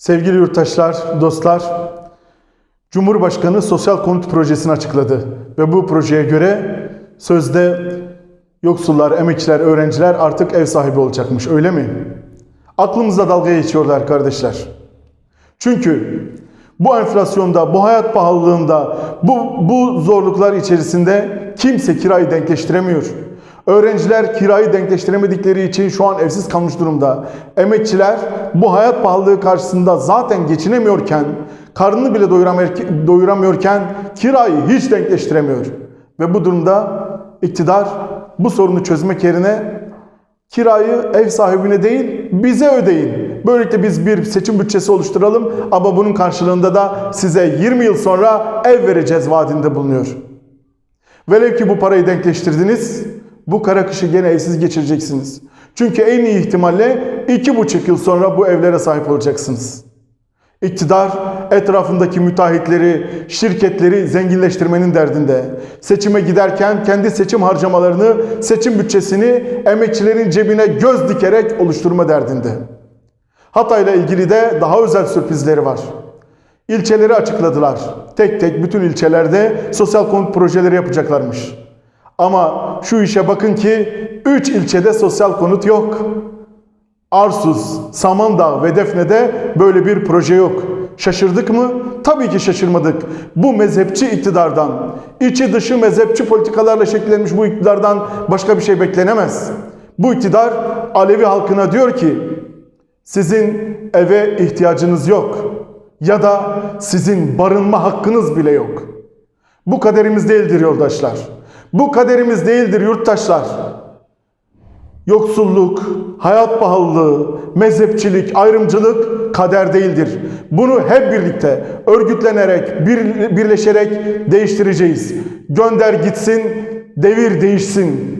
Sevgili yurttaşlar, dostlar, Cumhurbaşkanı Sosyal Konut Projesi'ni açıkladı. Ve bu projeye göre sözde yoksullar, emekçiler, öğrenciler artık ev sahibi olacakmış. Öyle mi? Aklımızda dalga geçiyorlar kardeşler. Çünkü bu enflasyonda, bu hayat pahalılığında, bu, bu zorluklar içerisinde kimse kirayı denkleştiremiyor. Öğrenciler kirayı denkleştiremedikleri için şu an evsiz kalmış durumda. Emekçiler bu hayat pahalılığı karşısında zaten geçinemiyorken, karnını bile doyuramıyor- doyuramıyorken kirayı hiç denkleştiremiyor. Ve bu durumda iktidar bu sorunu çözmek yerine Kirayı ev sahibine değil bize ödeyin. Böylelikle biz bir seçim bütçesi oluşturalım ama bunun karşılığında da size 20 yıl sonra ev vereceğiz vaadinde bulunuyor. Velev ki bu parayı denkleştirdiniz, bu kara kışı gene evsiz geçireceksiniz. Çünkü en iyi ihtimalle 2,5 yıl sonra bu evlere sahip olacaksınız. İktidar etrafındaki müteahhitleri, şirketleri zenginleştirmenin derdinde. Seçime giderken kendi seçim harcamalarını, seçim bütçesini emekçilerin cebine göz dikerek oluşturma derdinde. Hatay'la ilgili de daha özel sürprizleri var. İlçeleri açıkladılar. Tek tek bütün ilçelerde sosyal konut projeleri yapacaklarmış. Ama şu işe bakın ki 3 ilçede sosyal konut yok. Arsuz, Samandağ ve Defne'de böyle bir proje yok. Şaşırdık mı? Tabii ki şaşırmadık. Bu mezhepçi iktidardan, içi dışı mezhepçi politikalarla şekillenmiş bu iktidardan başka bir şey beklenemez. Bu iktidar Alevi halkına diyor ki, sizin eve ihtiyacınız yok ya da sizin barınma hakkınız bile yok. Bu kaderimiz değildir yoldaşlar. Bu kaderimiz değildir yurttaşlar. Yoksulluk, hayat pahalılığı, mezhepçilik, ayrımcılık kader değildir. Bunu hep birlikte örgütlenerek, bir, birleşerek değiştireceğiz. Gönder gitsin, devir değişsin.